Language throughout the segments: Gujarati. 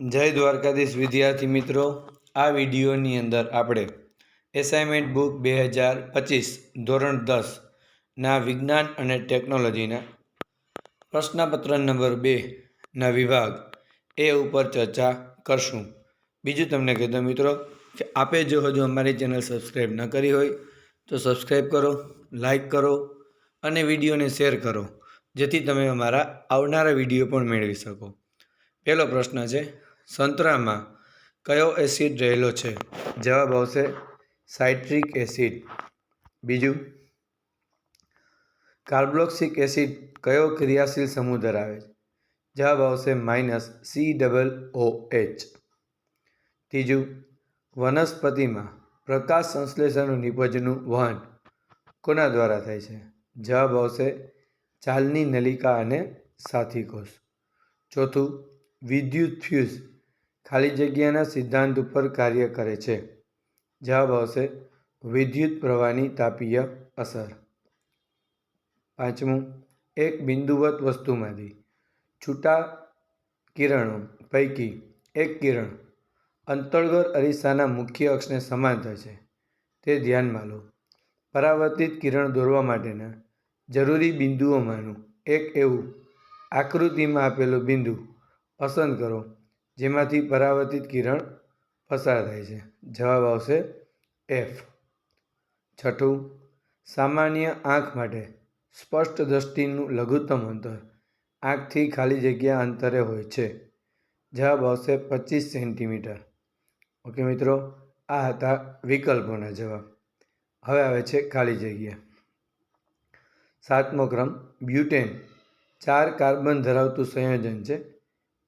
જય દ્વારકાધીશ વિદ્યાર્થી મિત્રો. આ વિડીયોની અંદર આપણે એસાઇનમેન્ટ બુક બે હજાર પચીસ ધોરણ દસના વિજ્ઞાન અને ટેકનોલોજીના પ્રશ્નપત્ર નંબર બેના વિભાગ એ ઉપર ચર્ચા કરશું. બીજું તમને કહેતો મિત્રો કે આપે જો હજુ અમારી ચેનલ સબસ્ક્રાઈબ ન કરી હોય તો સબસ્ક્રાઈબ કરો લાઈક કરો અને વિડીયોને શેર કરો, જેથી તમે અમારા આવનારા વીડિયો પણ મેળવી શકો. પહેલો પ્રશ્ન છે સંતરામાં કયો એસિડ રહેલો છે? જવાબ આવશે સાઇટ્રિક એસિડ. બીજું, કાર્બોક્સિક એસિડ કયો ક્રિયાશીલ સમૂહ ધરાવે છે? જવાબ આવશે minus C double O H ત્રીજું, વનસ્પતિમાં પ્રકાશ સંશ્લેષણનું નિપજનું વહન કોના દ્વારા થાય છે? જવાબ આવશે ચાલની નલિકા અને સાથી કોષ ચોથું વિદ્યુત ફ્યુઝ ખાલી જગ્યાના સિદ્ધાંત ઉપર કાર્ય કરે છે. જવાબ આવશે, વિદ્યુત પ્રવાહની તાપીય અસર. પાંચમું, એક બિંદુવત વસ્તુમાંથી છૂટા કિરણો પૈકી એક કિરણ અંતર્ગત અરીસાના મુખ્ય અક્ષને સમાંતર છે. તે ધ્યાનમાં લો. પરાવર્તિત કિરણ દોરવા માટેના જરૂરી બિંદુઓમાંનું એક એવું આકૃતિમાં આપેલું બિંદુ પસંદ કરો, જેમાંથી પરાવર્તિત કિરણ પસાર થાય છે. જવાબ આવશે એફ છઠ્ઠું, સામાન્ય આંખ માટે સ્પષ્ટ દ્રષ્ટિનું લઘુત્તમ અંતર આંખથી ખાલી જગ્યા અંતરે હોય છે. જવાબ આવશે પચીસ સેન્ટીમીટર. ઓકે મિત્રો, આ હતા વિકલ્પોના જવાબ. હવે આવે છે ખાલી જગ્યા. સાતમો ક્રમ, બ્યુટેન. ચાર કાર્બન ધરાવતું સંયોજન છે.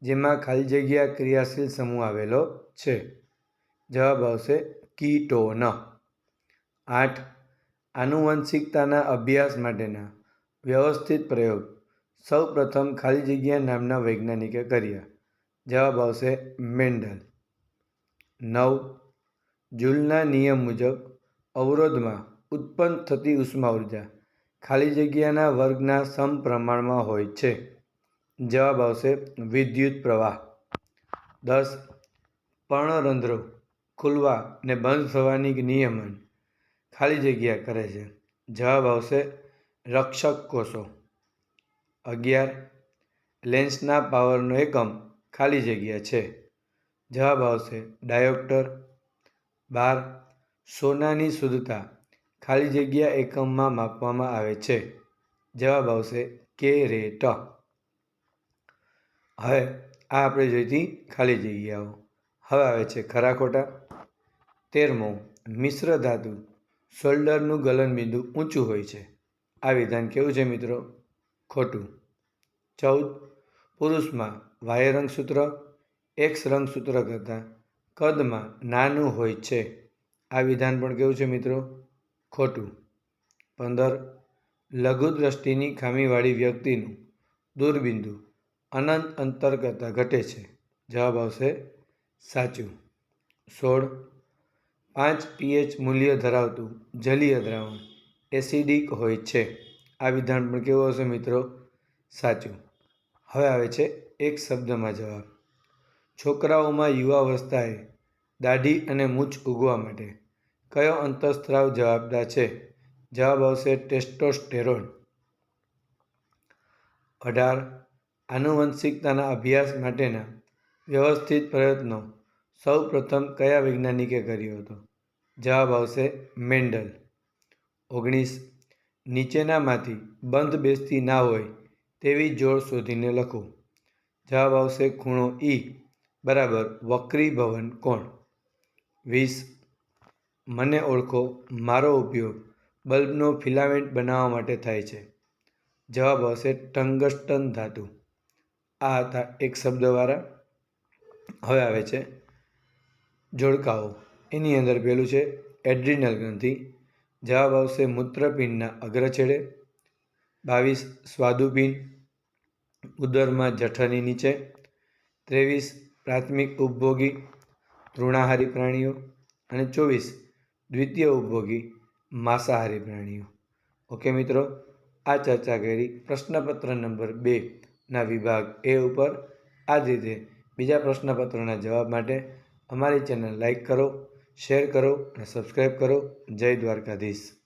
જેમાં ખાલી જગ્યા ક્રિયાશીલ સમૂહ આવેલો છે. જવાબ આવશે કીટોન. આઠ. આનુવંશિકતાના અભ્યાસ માટેના વ્યવસ્થિત પ્રયોગ. સૌ પ્રથમ ખાલી જગ્યા નામના વૈજ્ઞાનિકે કર્યા. જવાબ આવશે મેન્ડલ. નવ. જૂલના નિયમ મુજબ અવરોધમાં ઉત્પન્ન થતી ઉષ્મા ઊર્જા ખાલી જગ્યાના વર્ગના સમપ્રમાણમાં હોય છે. જવાબ આવશે વિદ્યુત પ્રવાહ. દસ, પર્ણરંધ્રો ખુલવા ને બંધ થવાની નિયમન ખાલી જગ્યા કરે છે. જવાબ આવશે રક્ષક કોષો. અગિયાર, લેન્સના પાવરનો એકમ ખાલી જગ્યા છે. જવાબ આવશે ડાયોપ્ટર. બાર, સોનાની શુદ્ધતા ખાલી જગ્યા એકમમાં માપવામાં આવે છે. જવાબ આવશે કે રેટ હવે આ આપણે જોઈતી ખાલી જગ્યાઓ. હવે આવે છે ખરા ખોટા તેરમો, મિશ્ર ધાતુ. શોલ્ડરનું ગલનબિંદુ ઊંચું હોય છે. આ વિધાન કેવું છે મિત્રો? ખોટું. ચૌદ, પુરુષમાં વાય રંગસૂત્ર, એક્સ રંગસૂત્ર કરતાં કદમાં નાનું હોય છે. આ વિધાન પણ કેવું છે મિત્રો? ખોટું. પંદર, લઘુદ્રષ્ટિની ખામીવાળી વ્યક્તિનું દૂરબિંદુ અનંત અંતર કરતાં ઘટે છે. જવાબ આવશે સાચું. સોળ. પાંચ પીએચ મૂલ્ય ધરાવતું જલીય દ્રાવણ એસિડિક હોય છે. આ વિધાન પણ કેવું હશે મિત્રો? સાચું. હવે આવે છે એક શબ્દમાં જવાબ. છોકરાઓમાં યુવાવસ્થાએ દાઢી અને મૂછ ઉગવા માટે કયો અંતઃસ્ત્રાવ જવાબદાર છે? જવાબ આવશે ટેસ્ટોસ્ટેરોન. અઢાર. આનુવંશિકતાના અભ્યાસ માટેના વ્યવસ્થિત પ્રયત્નો સૌ પ્રથમ કયા વૈજ્ઞાનિકે કર્યો હતો? જવાબ આવશે મેન્ડલ. ઓગણીસ, નીચેનામાંથી બંધ બેસતી ના હોય તેવી જોડ શોધીને લખો. જવાબ આવશે ખૂણો ઈ, બરાબર વક્રી ભવન કોણ? વીસ, મને ઓળખો, મારો ઉપયોગ બલ્બનો ફિલામેન્ટ બનાવવા માટે થાય છે. જવાબ આવશે ટંગસ્ટન ધાતુ. આ હતા એક શબ્દવાળા હવે આવે છે. જોડકાઓ. એની અંદર પેલું છે, એડ્રિનલ ગ્રંથિ જવાબ આવશે, મૂત્રપિંડના અગ્રછેડે બાવીસ, સ્વાદુપિંડ ઉદરમાં, જઠરની નીચે ત્રેવીસ, પ્રાથમિક ઉપભોગી તૃણાહારી પ્રાણીઓ અને ચોવીસ, દ્વિતીય ઉપભોગી માંસાહારી પ્રાણીઓ ઓકે મિત્રો, આ ચર્ચા કરી પ્રશ્નપત્ર નંબર બેના વિભાગ. એ ઉપર આ જ રીતે બીજા પ્રશ્નપત્રોના જવાબ માટે અમારી ચેનલ લાઈક કરો, શેર કરો અને સબસ્ક્રાઈબ કરો. જય દ્વારકાધીશ.